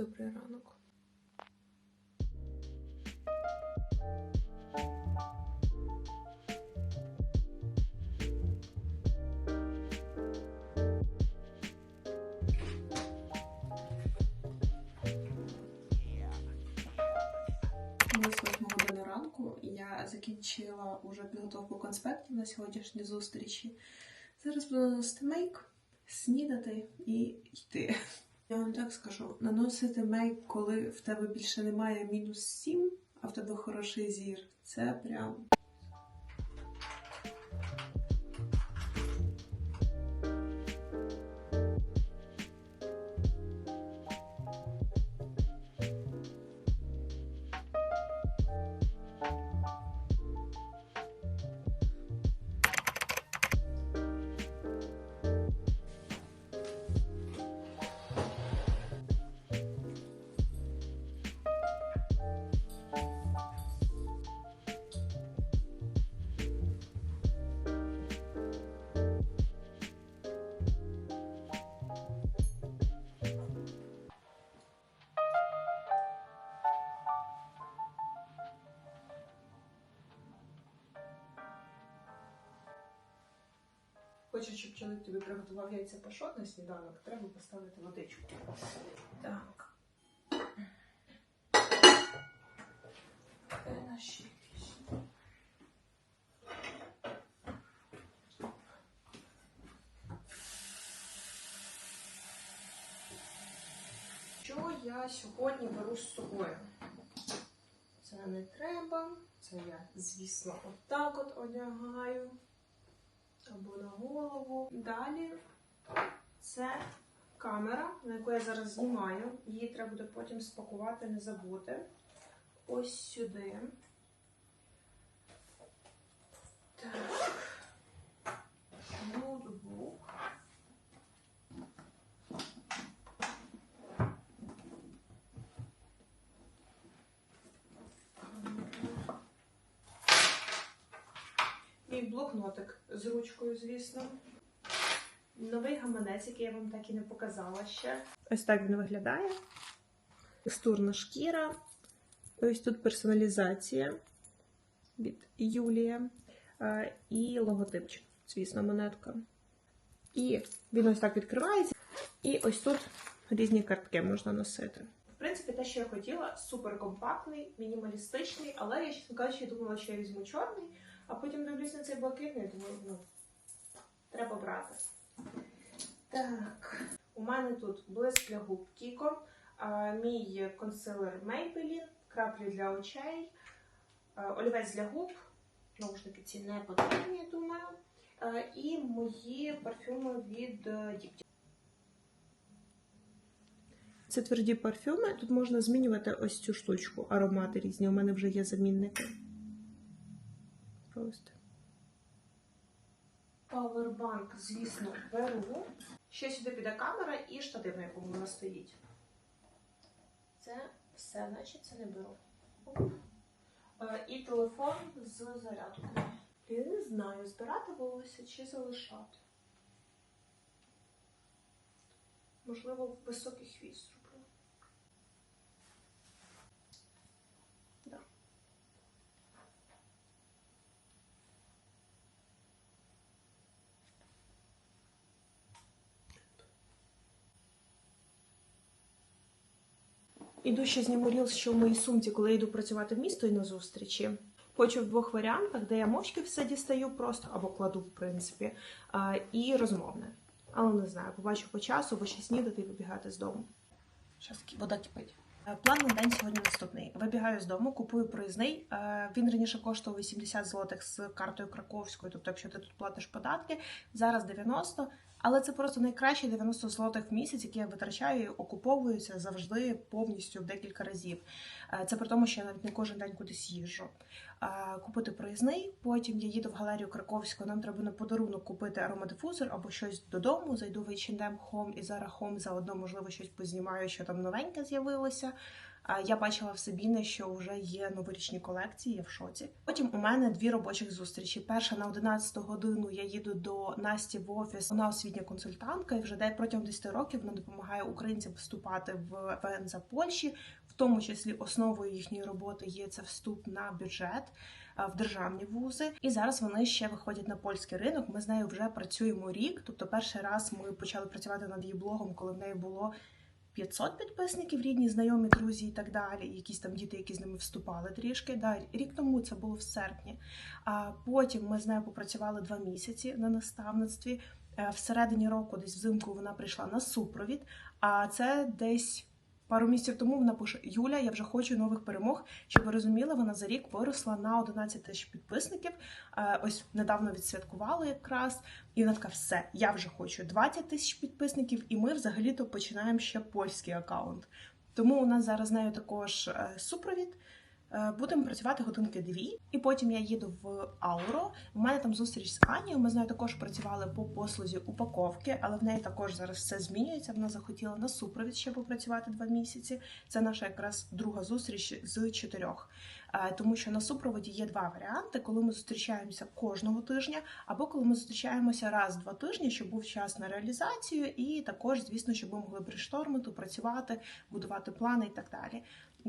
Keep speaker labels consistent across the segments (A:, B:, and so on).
A: Добрий ранок. Я закінчила уже підготовку конспектів на сьогоднішній зустрічі. Зараз буду наносити мейк, снідати і йти. Я вам так скажу: наносити мейк, коли в тебе більше немає мінус 7, а в тебе хороший зір. Це прям. Хочу, щоб чоловік тобі приготував яйця пашот на сніданок, треба поставити водичку. Так. Наші? Що я сьогодні беру з собою? Це не треба. Це я, звісно, отак от одягаю або на голову. Далі це камера, на яку я зараз знімаю. Її треба буде потім спакувати, не забути. Ось сюди. Так. Ноутбук. Мій блокнотик з ручкою, звісно. Новий гаманець, який я вам так і не показала ще. Ось так він виглядає. Текстурна шкіра. Ось тут персоналізація від Юлія. І логотипчик, звісно, монетка. І він ось так відкривається. І ось тут різні картки можна носити. В принципі, те, що я хотіла, супер компактний, мінімалістичний, але я, чесно кажучи, думала, що я візьму чорний. А потім дивлюсь на цей блакитний, думаю, ну, треба брати. Так, у мене тут блиск для губ Кіко, мій консилер Maybelline, краплі для очей, олівець для губ, таки, ці не потрібні, думаю. І мої парфюми від е, Діпті. Це тверді парфюми. Тут можна змінювати ось цю штучку, аромати різні. У мене вже є замінники. Просто. Павербанк, звісно, беру. Ще сюди піде камера і штатив, на якому вона стоїть. Це все, значить, це не беру. Е, І телефон з зарядкою. Я не знаю, збирати волосся чи залишати. Можливо, високий хвіст зроблю. Іду ще зніму рілс, що в моїй сумці, коли я йду працювати в місто і на зустрічі. Хочу в двох варіантах, де я мовчки все дістаю просто або кладу, в принципі, і розмовне. Але не знаю, побачу по часу, бо ще снідати і вибігати з дому. Зараз вода кипить. Е, План на день сьогодні наступний. Вибігаю з дому, купую проїзний. Е, Він раніше коштував 80 злотих з картою краковською, тобто, якщо ти тут платиш податки, зараз 90. Але це просто найкращі 90 злотих в місяць, які я витрачаю окуповуються завжди повністю в декілька разів. Е, Це при тому, що я навіть не кожен день кудись їжджу. е, купити проїзний. Потім я їду в галерію Краковську. Нам треба на подарунок купити аромадифузор або щось додому. Зайду в H&M Home і Zara Home, заодно, можливо, щось познімаю, що там новеньке з'явилося. Я бачила в Сабіни, що вже є новорічні колекції, я в шоці. Потім у мене дві робочих зустрічі. Перша на 11 годину я їду до Насті в офіс. Вона освітня консультантка, і вже де протягом 10 років вона допомагає українцям вступати в ВНЗ Польщі. В тому числі основою їхньої роботи є це вступ на бюджет в державні вузи. І зараз вони ще виходять на польський ринок. Ми з нею вже працюємо рік. Тобто, перший раз ми почали працювати над її блогом, коли в неї було. 500 підписників, рідні, знайомі, друзі і так далі. Якісь там діти, які з ними вступали трішки. Да, рік тому це було в серпні. А потім ми з нею попрацювали два місяці на наставництві. Е, Всередині року, десь взимку, вона прийшла на супровід. А це десь пару місяців тому вона пише: Юля, я вже хочу нових перемог. Щоб ви розуміли, вона за рік виросла на 11 тисяч підписників. Е, Ось недавно відсвяткували якраз. І вона така, все, я вже хочу 20 тисяч підписників, і ми взагалі-то починаємо ще польський аккаунт. Тому у нас зараз нею також е, супровід. Е, Будемо працювати годинки дві, і потім я їду в Ауро. У мене там зустріч з Анією. Ми з нею також працювали по послузі упаковки, але в неї також зараз все змінюється. Вона захотіла на супровід ще попрацювати два місяці. Це наша якраз друга зустріч з чотирьох. Е, Тому що на супроводі є два варіанти, коли ми зустрічаємося кожного тижня, або коли ми зустрічаємося раз в два тижні, щоб був час на реалізацію, і також, звісно, щоб ми могли брештормити, працювати, будувати плани і так далі.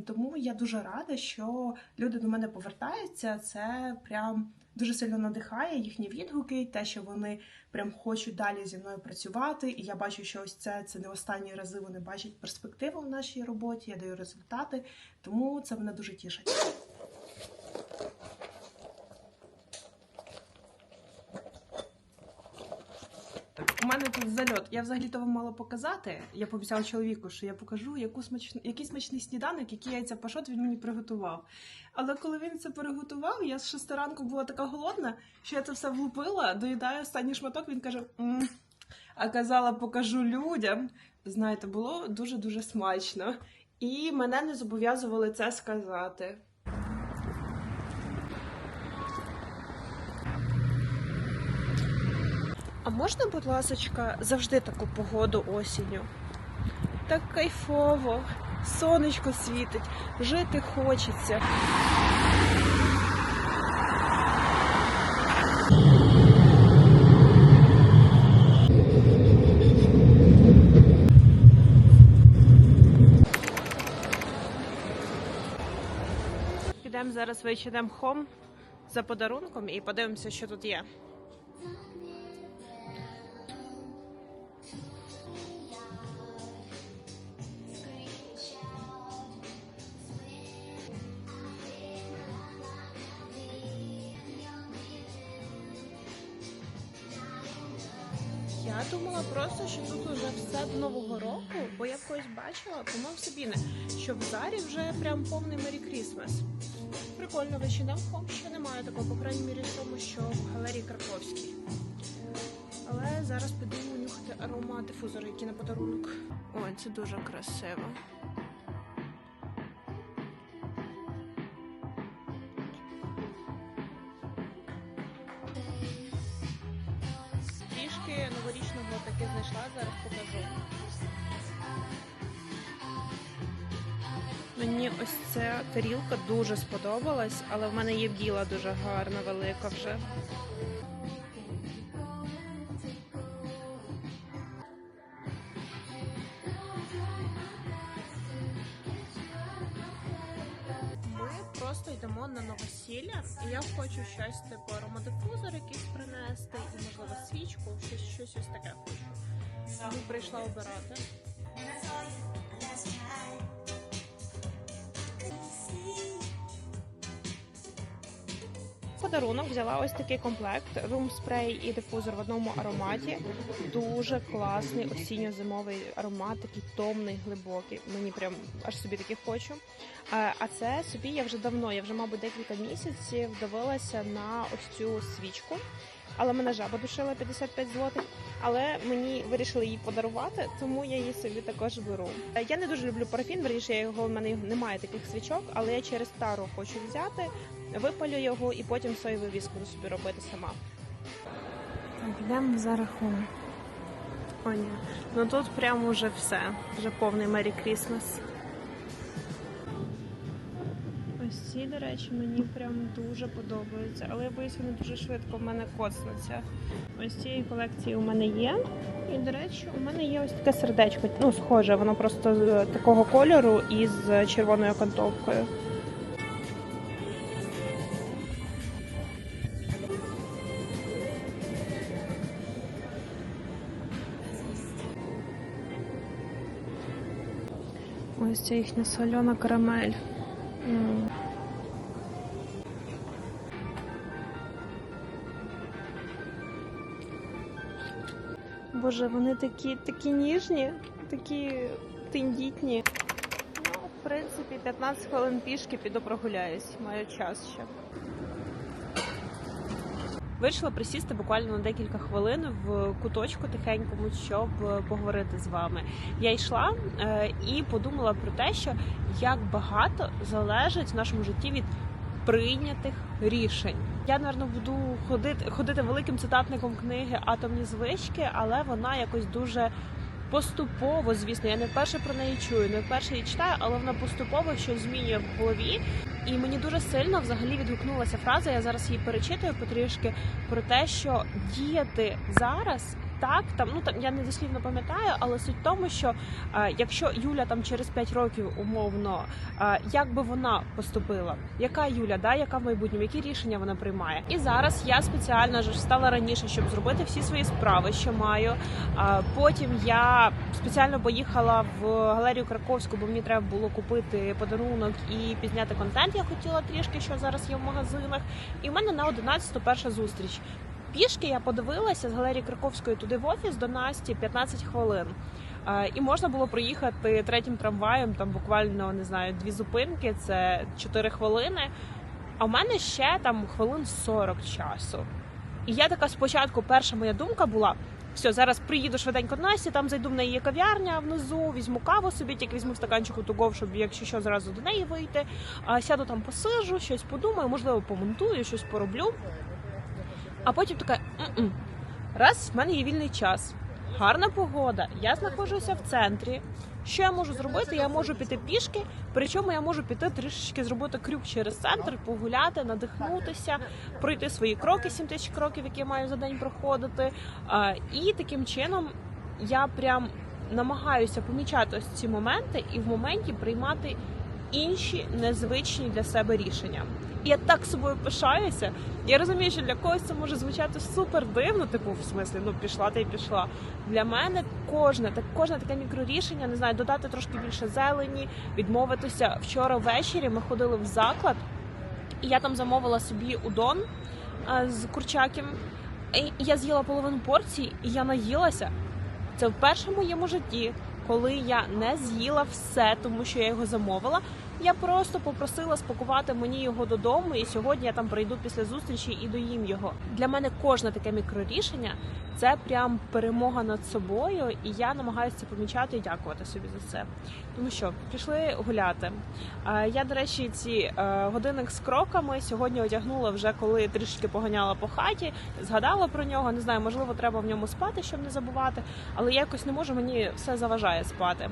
A: Тому я дуже рада, що люди до мене повертаються. Це прям дуже сильно надихає їхні відгуки, те, що вони прям хочуть далі зі мною працювати. І я бачу, що ось це це не останні рази вони бачать перспективу в нашій роботі. Я даю результати, тому це мене дуже тішить. Так, у мене тут зальот. Я взагалі-то вам мала показати. Я пообіцяла чоловіку, що я покажу, яку смач... який смачний сніданок, які яйця пашот він мені приготував. Але коли він це приготував, я з шести ранку була така голодна, що я це все влупила, доїдаю останній шматок, він каже: «М, а казала, покажу людям. Знаєте, було дуже-дуже смачно. І мене не зобов'язували це сказати. Можна, будь ласочка, завжди таку погоду осінню? Так кайфово, сонечко світить, жити хочеться. Підемо зараз в Home за подарунком і подивимося, що тут є. Я думала просто, що тут уже все до Нового року, бо я когось бачила, по-моєму, Сабіни, що в Зарі вже прям повний Мері Крісмас. Прикольно, в H&M ще немає такого, по крайній мірі, в тому, що в галерії Краковській. Але зараз підемо нюхати аромат дифузора, які на подарунок. Ой, це дуже красиво. Тарілка дуже сподобалась, але в мене є біла дуже гарна, велика вже. Ми просто йдемо на новосілля, і я хочу щось типу аромадифузор якийсь принести, і можливо свічку, щось, щось ось таке хочу. Прийшла обирати. Подарунок взяла ось такий комплект: рум спрей і дифузор в одному ароматі. Дуже класний осінньо-зимовий аромат, такий томний, глибокий. Мені прям аж собі такий хочу. А це собі я вже давно, я вже, мабуть, декілька місяців дивилася на ось цю свічку. Але мене жаба душила 55 злотих. Але мені вирішили її подарувати, тому я її собі також беру. Я не дуже люблю парафін, верніше його в мене немає таких свічок, але я через тару хочу взяти, випалю його і потім соєвий віск буду собі робити сама. Так, йдемо за рахунок. О, ні. Ну тут прямо вже все. Вже повний Мері Крісмас. Ці, до речі, мені прям дуже подобаються, але я боюсь, вони дуже швидко в мене коцнуться. Ось цієї колекції у мене є. І, до речі, у мене є ось таке сердечко. Ну, схоже, воно просто з такого кольору і з червоною окантовкою. Ось ця їхня сольона карамель. Боже, вони такі, такі ніжні, такі тендітні. Ну, в принципі, 15 хвилин пішки піду прогуляюсь. Маю час ще. Вирішила присісти буквально на декілька хвилин в куточку тихенькому, щоб е, поговорити з вами. Я йшла е, і подумала про те, що як багато залежить в нашому житті від прийнятих рішень. Я, напевно, буду ходити, ходити великим цитатником книги Атомні звички, але вона якось дуже поступово, звісно, я не вперше про неї чую, не вперше її читаю, але вона поступово щось змінює в голові. І мені дуже сильно взагалі відгукнулася фраза. Я зараз її перечитую потрішки про те, що діяти зараз. Так, там ну там я не дослівно пам'ятаю, але суть в тому, що е, якщо Юля там через 5 років умовно, е, як би вона поступила, яка Юля, да, яка в майбутньому, які рішення вона приймає. І зараз я спеціально ж встала раніше, щоб зробити всі свої справи, що маю. Е, потім я спеціально поїхала в галерію Краковську, бо мені треба було купити подарунок і пізняти контент. Я хотіла трішки, що зараз є в магазинах. І в мене на 11 перша зустріч. Пішки я подивилася з галерії Краковської туди в офіс до Насті 15 хвилин. Е, І можна було проїхати третім трамваєм, там буквально не знаю, дві зупинки, це 4 хвилини. А в мене ще там хвилин 40 часу. І я така спочатку, перша моя думка була: все, зараз приїду швиденько до Насті, там зайду в неї кав'ярня внизу, візьму каву собі, тільки візьму стаканчику тугов, щоб якщо що зразу до неї вийти. Сяду там посижу, щось подумаю, можливо, помонтую, щось пороблю. А потім така «М-м, раз в мене є вільний час, гарна погода, я знаходжуся в центрі. Що я можу зробити? Я можу піти пішки, причому я можу піти трішечки зробити крюк через центр, погуляти, надихнутися, пройти свої кроки, 7 тисяч кроків, які я маю за день проходити. І таким чином я прям намагаюся помічати ось ці моменти і в моменті приймати інші незвичні для себе рішення. І я так собою пишаюся. Я розумію, що для когось це може звучати супер дивно, типу, в смислі, ну пішла та й пішла. Для мене кожне так, кожне таке мікрорішення, не знаю, додати трошки більше зелені, відмовитися. Вчора ввечері ми ходили в заклад, і я там замовила собі удон а, з курчаком. І я з'їла половину порції, і я наїлася. Це вперше в моєму житті, коли я не з'їла все, тому що я його замовила. Я просто попросила спакувати мені його додому, і сьогодні я там прийду після зустрічі і доїм його. Для мене кожне таке мікрорішення це прям перемога над собою, і я намагаюся це помічати і дякувати собі за це. Тому що пішли гуляти. Я, до речі, ці е, годинник з кроками сьогодні одягнула вже коли трішки поганяла по хаті, згадала про нього. Не знаю, можливо, треба в ньому спати, щоб не забувати, але якось не можу, мені все заважає спати.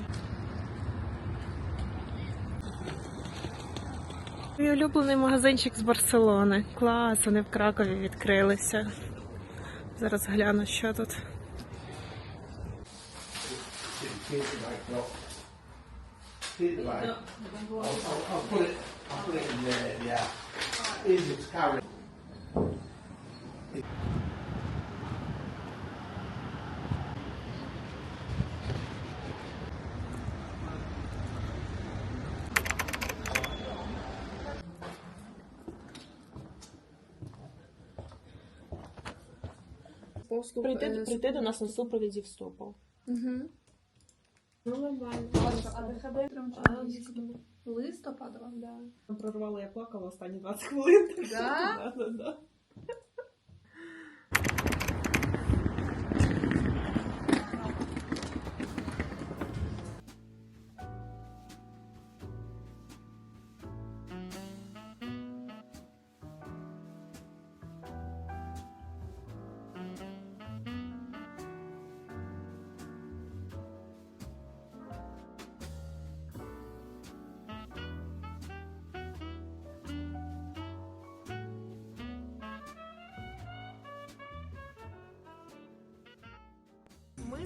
A: Мій улюблений магазинчик з Барселони. Клас, вони в Кракові відкрилися. Зараз гляну, що тут.
B: I'll, I'll, I'll put it. I'll put it in there. Yeah. Here's its current.
C: Послуг
A: Прийти,
C: е,
A: прийти до нас на супровіді вступу.
C: Угу.
A: Ну, нормально.
C: Листопадова? Да.
A: Прорвала, я плакала останні 20 хвилин.
C: Да?
A: Да, да, да.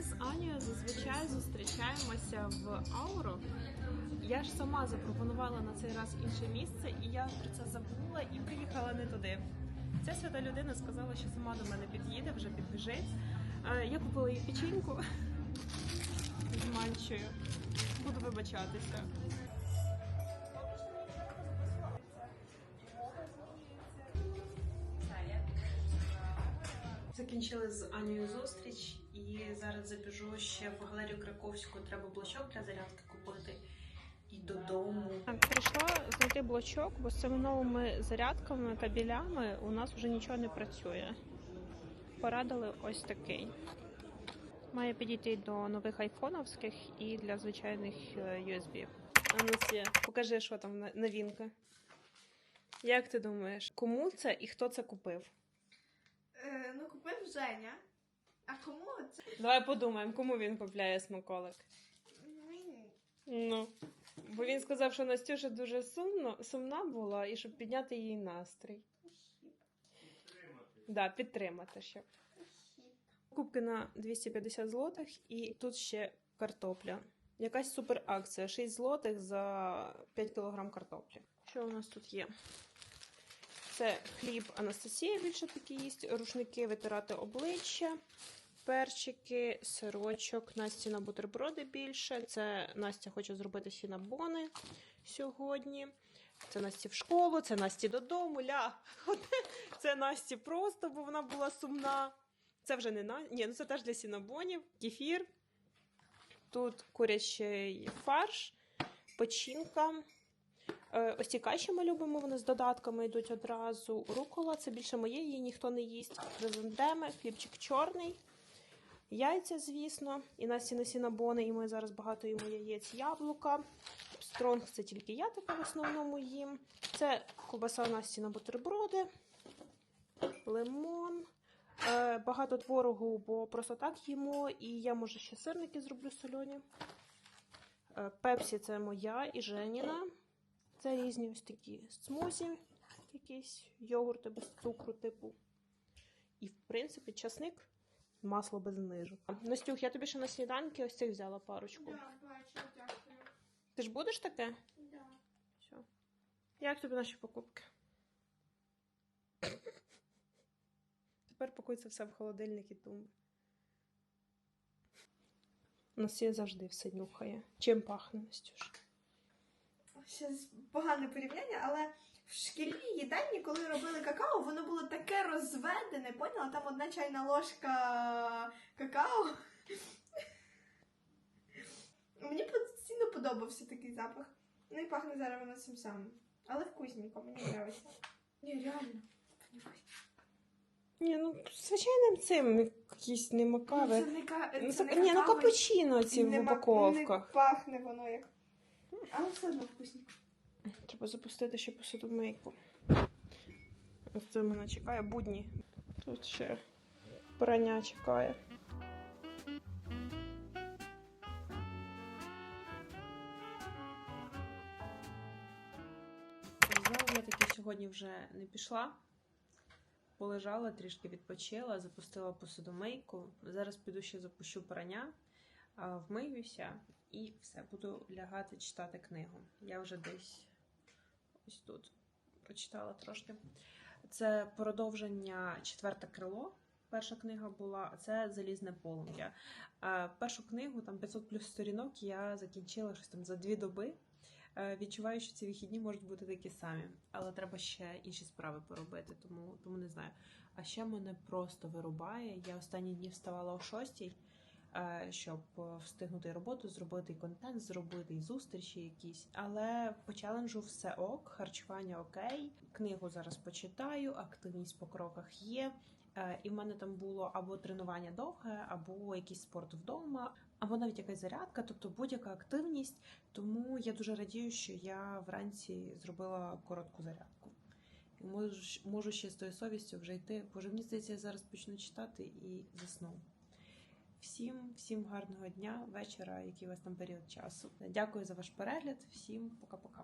A: З Анією зазвичай зустрічаємося в Ауру. Я ж сама запропонувала на цей раз інше місце, і я про це забула і приїхала не туди. Ця свята людина сказала, що сама до мене під'їде, вже підбіжить. Е, Я купила їй печеньку з манчою. Буду вибачатися. Закінчили з Анією зустріч зараз забіжу ще в галерію Краковську. Треба блочок для зарядки купити і додому. Прийшла знайти блочок, бо з цими новими зарядками, кабелями у нас вже нічого не працює. Порадили ось такий. Має підійти до нових айфоновських і для звичайних е, USB. Анусія, покажи, що там новинка. Як ти думаєш, кому це і хто це купив?
C: Е, ну, купив Женя. А кому це?
A: Давай подумаємо, кому він купляє смаколик.
C: Мені.
A: Ну. Бо він сказав, що Настюша дуже сумно, сумна була, і щоб підняти їй настрій. Да, підтримати ще. Кубки на 250 злотих, і тут ще картопля. Якась супер акція. 6 злотих за 5 кг картоплі. Що у нас тут є? Це хліб Анастасія більше такі їсть, рушники витирати обличчя, перчики, сирочок, Насті на бутерброди більше. Це Настя хоче зробити сінабони сьогодні. Це Насті в школу, це Насті додому. Ля. Це Насті просто, бо вона була сумна. Це вже не на. Ні, ну це теж для сінабонів, кефір. Тут курячий фарш, печінка. Е, Ось ці каші ми любимо, вони з додатками йдуть одразу. Рукола це більше моє, її ніхто не їсть. Хризантеми, хлібчик чорний, яйця, звісно, і Насті на сінабони, і ми зараз багато їмо яєць, яблука. Стронг це тільки я така в основному їм. Це ковбаса Насті на бутерброди, лимон. Е, багато творогу, бо просто так їмо, і я може ще сирники зроблю сольоні. Е, Пепсі це моя і Женіна. Це різні ось такі смузі, якісь йогурти без цукру, типу. І, в принципі, часник, масло без нижу. Настюх, я тобі ще на сніданки ось цих взяла парочку.
C: Да, бачу, дякую.
A: Ти ж будеш таке?
C: Да.
A: Все. Як тобі наші покупки? Тепер це все в холодильник і тумби. У нас є завжди все нюхає. Чим пахне, Настюш?
C: Щось погане порівняння, але в шкільній їдальні, коли робили какао, воно було таке розведене, поняла? Там одна чайна ложка какао. Мені постійно подобався такий запах. Ну і пахне зараз воно цим самим. Але вкусненько, мені подобається. Ні, реально.
A: Ні, ну звичайним цим якісь не макаве.
C: Ну, це не ка-
A: Ну,
C: це не
A: ні, ну
C: какао,
A: капучино ці в упаковках.
C: Не пахне воно як. Але все одно вкусненько.
A: Треба запустити ще посудомийку. Ось це мене чекає будні. Тут ще прання чекає. Я таки сьогодні вже не пішла. Полежала, трішки відпочила, запустила посудомийку. Зараз піду ще запущу прання, вмиюся і все, буду лягати читати книгу. Я вже десь ось тут прочитала трошки. Це продовження четверте крило. Перша книга була, а це Залізне полум'я. Е, Першу книгу, там 500 плюс сторінок, я закінчила щось там за дві доби. Е, Відчуваю, що ці вихідні можуть бути такі самі, але треба ще інші справи поробити, тому, тому не знаю. А ще мене просто вирубає. Я останні дні вставала о 6, е, щоб е, встигнути роботу, зробити і контент, зробити і зустрічі якісь. Але по челенджу все ок, харчування окей. Книгу зараз почитаю, активність по кроках є. Е, І в мене там було або тренування довге, або якийсь спорт вдома, або навіть якась зарядка, тобто будь-яка активність. Тому я дуже радію, що я вранці зробила коротку зарядку. Можу, можу ще з тою совістю вже йти. Боже, мені здається, я зараз почну читати і засну. Всім, всім гарного дня, вечора, який у вас там період часу. Дякую за ваш перегляд. Всім пока-пока.